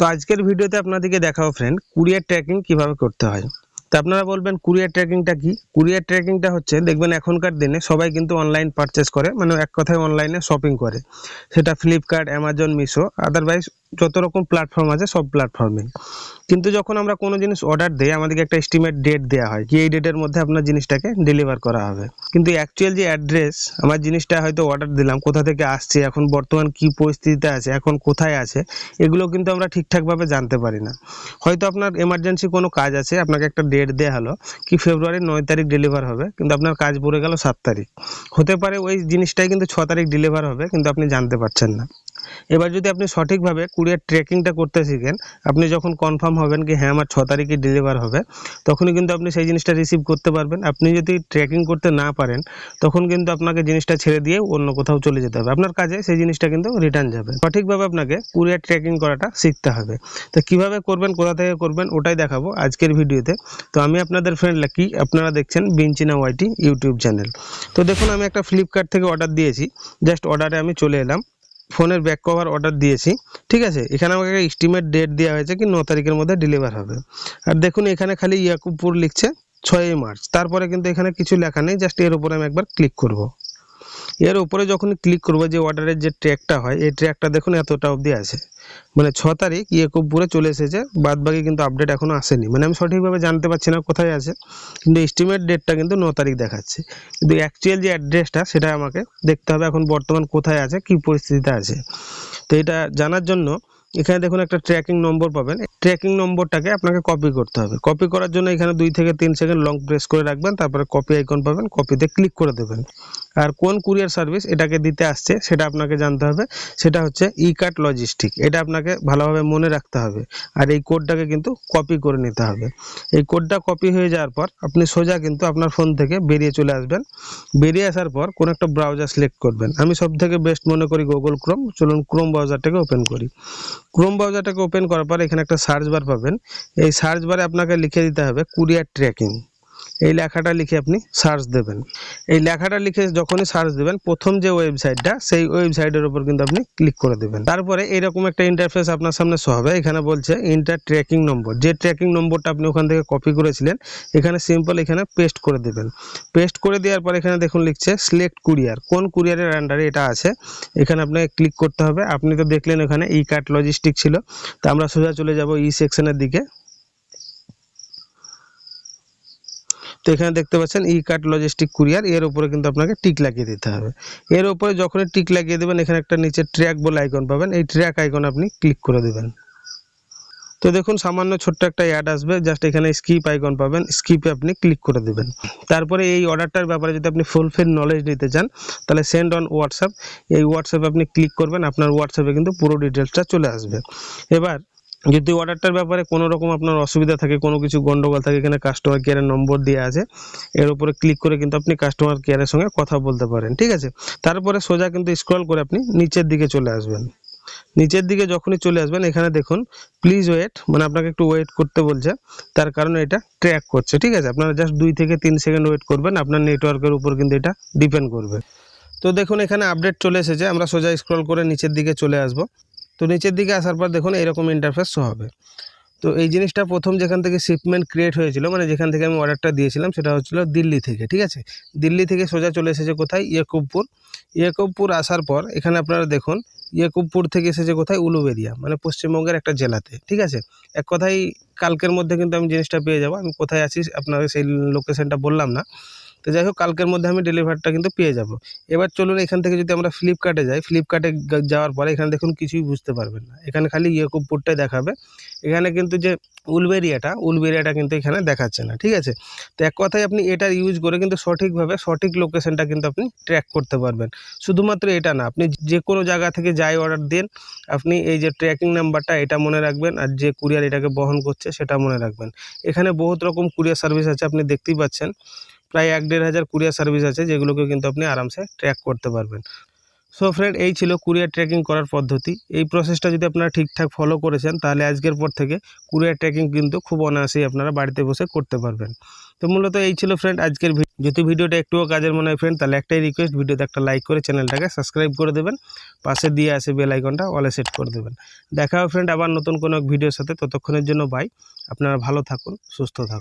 তো আজকের ভিডিওতে আপনাদেরকে দেখাবো ফ্রেন্ড কুরিয়ার ট্র্যাকিং কীভাবে করতে হয়। তো আপনারা বলবেন কুরিয়ার ট্র্যাকিংটা কি? কুরিয়ার ট্র্যাকিংটা হচ্ছে, দেখবেন এখনকার দিনে সবাই কিন্তু অনলাইন পারচেস করে মানে এক কথায় অনলাইনে শপিং করে। সেটা ফ্লিপকার্ট অ্যামাজন মিশো আদারওয়াইজ যত রকম প্ল্যাটফর্ম আছে, সব প্ল্যাটফর্মে কিন্তু যখন আমরা কোনো জিনিস অর্ডার দিই, আমাদেরকে একটা এস্টিমেট ডেট দেওয়া হয় কি এই ডেটের মধ্যে আপনার জিনিসটাকে ডেলিভার করা হবে। কিন্তু অ্যাকচুয়াল যে অ্যাড্রেস আমার জিনিসটা হয়তো অর্ডার দিলাম, কোথা থেকে আসছে, এখন বর্তমান কি পরিস্থিতিতে আছে, এখন কোথায় আছে, এগুলো কিন্তু আমরা ঠিকঠাকভাবে জানতে পারি না। হয়তো আপনার এমার্জেন্সি কোনো কাজ আছে, আপনাকে একটা ডেট দেওয়া হলো কি ফেব্রুয়ারির নয় তারিখ ডেলিভার হবে, কিন্তু আপনার কাজ পড়ে গেল সাত তারিখ। হতে পারে ওই জিনিসটাই কিন্তু ছ তারিখ ডেলিভার হবে, কিন্তু আপনি জানতে পারছেন না। এবার যদি আপনি সঠিকভাবে কুরিয়ার ট্র্যাকিংটা করতে শিখেন, আপনি যখন কনফার্ম হবেন কি হ্যাঁ আমার ছ তারিখে ডেলিভার হবে, তখনই কিন্তু আপনি সেই জিনিসটা রিসিভ করতে পারবেন। আপনি যদি ট্র্যাকিং করতে না পারেন, তখন কিন্তু আপনাকে জিনিসটা ছেড়ে দিয়ে অন্য কোথাও চলে যেতে হবে। আপনার কাজে সেই জিনিসটা কিন্তু রিটার্ন যাবে। সঠিকভাবে আপনাকে কুরিয়ার ট্র্যাকিং করাটা শিখতে হবে। তো কীভাবে করবেন, কোথা থেকে করবেন, ওটাই দেখাবো আজকের ভিডিওতে। তো আমি আপনাদের ফ্রেন্ড লাকি আপনারা দেখছেন বিনচিনা ওয়াইটি ইউটিউব চ্যানেল তো দেখুন, আমি একটা ফ্লিপকার্ট থেকে অর্ডার দিয়েছি। জাস্ট অর্ডারে আমি চলে এলাম। ফোনের ব্যাক কভার অর্ডার দিয়েছি, ঠিক আছে? এখানে আমাকে এস্টিমেট ডেট দেওয়া হয়েছে কি ন তারিখের মধ্যে ডেলিভার হবে। আর দেখুন, এখানে খালি ইয়াকুবপুর লিখছে ছয়ই মার্চ, তারপরে কিন্তু এখানে কিছু লেখা নেই জাস্ট এর উপরে আমি একবার ক্লিক করব। এর উপরে যখন ক্লিক করব যে অর্ডারের যে ট্র্যাকটা হয়, এই ট্র্যাকটা দেখুন এতটা অবধি আছে। মানে ছ তারিখ ইয়াকুবপুরে চলে এসেছে বাদ বাকি কিন্তু আপডেট এখনও আসেনি। মানে আমি সঠিকভাবে জানতে পারছি না কোথায় আছে, কিন্তু এস্টিমেট ডেটটা কিন্তু ন তারিখ দেখাচ্ছে। কিন্তু অ্যাকচুয়াল যে অ্যাড্রেসটা সেটা আমাকে দেখতে হবে এখন বর্তমান কোথায় আছে, কি পরিস্থিতিতে আছে। তো এটা জানার জন্য এখানে দেখুন একটা ট্র্যাকিং নম্বর পাবেন। ট্র্যাকিং নম্বরটাকে আপনাকে কপি করতে হবে। কপি করার জন্য এখানে দুই থেকে তিন সেকেন্ড লং প্রেস করে রাখবেন, তারপরে কপি আইকন পাবেন কপিতে ক্লিক করে দেবেন। আর কোন কুরিয়ার সার্ভিস এটাকে দিতে আসছে সেটা আপনাকে জানতে হবে। সেটা হচ্ছে ই কার্ট লজিস্টিক। এটা আপনাকে ভালোভাবে মনে রাখতে হবে। আর এই কোডটাকে কিন্তু কপি করে নিতে হবে। এই কোডটা কপি হয়ে যাওয়ার পর আপনি সোজা কিন্তু আপনার ফোন থেকে বেরিয়ে চলে আসবেন। বেরিয়ে আসার পর কোন একটা ব্রাউজার সিলেক্ট করবেন। আমি সব থেকে বেস্ট মনে করি গুগল ক্রোম। চলুন ক্রোম ব্রাউজারটাকে ওপেন করি। ক্রোম ব্রাউজারটাকে ওপেন করার পর এখানে একটা সার্চ বার পাবেন। এই সার্চ বারে আপনাকে লিখে দিতে হবে কুরিয়ার ট্র্যাকিং। এই লেখাটা লিখে আপনি সার্চ দেবেন। এই লেখাটা লিখে যখনই সার্চ দেবেন, প্রথম যে ওয়েবসাইটটা সেই ওয়েবসাইটের উপর কিন্তু আপনি ক্লিক করে দেবেন। তারপরে এরকম একটা ইন্টারফেস আপনার সামনে শো হবে। এখানে বলছে ইন্টার ট্র্যাকিং নম্বর যে ট্র্যাকিং নম্বরটা আপনি ওখান থেকে কপি করেছিলেন, এখানে সিম্পল এখানে পেস্ট করে দেবেন। পেস্ট করে দেওয়ার পর এখানে দেখুন লিখছে সিলেক্ট কুরিয়ার কোন কুরিয়ারের আন্ডারে এটা আছে? এখানে আপনাকে ক্লিক করতে হবে। আপনি তো দেখলেন এখানে ই কার্ট লজিস্টিক ছিল। তো আমরা সোজা চলে যাব ই সেকশনের দিকে। তো এখানে দেখতে পাচ্ছেন ই কার্ট লজিস্টিক কুরিয়ার এর উপরে কিন্তু আপনাকে টিক লাগিয়ে দিতে হবে। এর উপরে যখনই টিক লাগিয়ে দেবেন, এখানে একটা নিচে ট্র্যাক বলে আইকন পাবেন। এই ট্র্যাক আইকন আপনি ক্লিক করে দেবেন। তো দেখুন, সামান্য ছোট্ট একটা অ্যাড আসবে জাস্ট এখানে স্কিপ আইকন পাবেন স্কিপে আপনি ক্লিক করে দেবেন। তারপরে এই অর্ডারটার ব্যাপারে যদি আপনি ফুলফিল নলেজ নিতে চান, তাহলে সেন্ড অন হোয়াটসঅ্যাপ এই হোয়াটসঅ্যাপে আপনি ক্লিক করবেন, আপনার হোয়াটসঅ্যাপে কিন্তু পুরো ডিটেলসটা চলে আসবে। এবার যদি অর্ডারটার ব্যাপারে কোনো রকম আপনার অসুবিধা থাকে, কোনো কিছু গন্ডগোল থাকে, এখানে কাস্টমার কেয়ারের নম্বর দেওয়া আছে, এর উপরে ক্লিক করে কিন্তু আপনি কাস্টমার কেয়ারের সঙ্গে কথা বলতে পারেন, ঠিক আছে? তারপরে সোজা কিন্তু স্ক্রল করে আপনি নিচের দিকে চলে আসবেন। নিচের দিকে যখনই চলে আসবেন, এখানে দেখুন প্লিজ ওয়েট মানে আপনাকে একটু ওয়েট করতে বলছে, তার কারণে এটা ট্র্যাক করছে, ঠিক আছে? আপনারা জাস্ট দুই থেকে তিন সেকেন্ড ওয়েট করবেন, আপনার নেটওয়ার্কের উপর কিন্তু এটা ডিপেন্ড করবে। তো দেখুন, এখানে আপডেট চলে এসেছে, আমরা সোজা স্ক্রল করে নিচের দিকে চলে আসব। তো নিচের দিকে আসার পর দেখুন এরকম ইন্টারফেস শো হবে। তো এই জিনিসটা প্রথম যেখান থেকে শিপমেন্ট ক্রিয়েট হয়েছিল মানে যেখান থেকে আমি অর্ডারটা দিয়েছিলাম, সেটা হচ্ছিল দিল্লি থেকে, ঠিক আছে? দিল্লি থেকে সোজা চলে এসেছে কোথায়? ইয়াকুবপুর। ইয়াকুবপুর আসার পর এখানে আপনারা দেখুন, ইয়াকুবপুর থেকে এসেছে কোথায়? উলুবেরিয়া মানে পশ্চিমবঙ্গের একটা জেলাতে, ঠিক আছে? এক কথায় কালকের মধ্যে কিন্তু আমি জিনিসটা পেয়ে যাব। আমি কোথায় আছি আপনাকে সেই লোকেশনটা বললাম না। তো যাই হোক, কালকের মধ্যে আমি ডেলিভারিটা কিন্তু পেয়ে যাব। এবার চলুন এখান থেকে যদি আমরা ফ্লিপকার্টে যাই ফ্লিপকার্টে যাওয়ার পরে এখানে দেখুন কিছুই বুঝতে পারবেন না। এখানে খালি ইয়াকুবপুরটাই দেখাবে। এখানে কিন্তু যে উলবেরিয়াটা উলবেরিয়াটা কিন্তু এখানে দেখাচ্ছে না, ঠিক আছে? তো এক কথায় আপনি এটা ইউজ করে কিন্তু সঠিকভাবে সঠিক লোকেশনটা কিন্তু আপনি ট্র্যাক করতে পারবেন। শুধুমাত্র এটা না, আপনি যে কোনো জায়গা থেকে যাই অর্ডার দিন, আপনি এই যে ট্র্যাকিং নাম্বারটা এটা মনে রাখবেন আর যে কুরিয়ার এটাকে বহন করছে, সেটা মনে রাখবেন। এখানে বহুত রকম কুরিয়ার সার্ভিস আছে, আপনি দেখতেই পাচ্ছেন। প্রায় এক দেড় হাজার কুরিয়ার সার্ভিস আছে যেগুলোকে কিন্তু আপনি আরামসে ট্র্যাক করতে পারবেন। সো ফ্রেন্ড এই ছিল কুরিয়ার ট্র্যাকিং করার পদ্ধতি। এই প্রসেসটা যদি আপনারা ঠিকঠাক ফলো করেছেন, তাহলে আজকের পর থেকে কুরিয়ার ট্র্যাকিং কিন্তু খুব অনায়াসেই আপনারা বাড়িতে বসে করতে পারবেন। তো মূলত এই ছিল ফ্রেন্ড আজকের যদি ভিডিওটা একটুও কাজের মনে হয় ফ্রেন্ড তাহলে একটাই রিকোয়েস্ট ভিডিওতে একটা লাইক করে চ্যানেলটাকে সাবস্ক্রাইব করে দেবেন। পাশে দিয়ে আসে বেল আইকনটা অলে সেট করে দেবেন। দেখা হবে ফ্রেন্ড আবার নতুন কোনো ভিডিওর সাথে। ততক্ষণের জন্য বাই আপনারা ভালো থাকুন, সুস্থ থাকুন।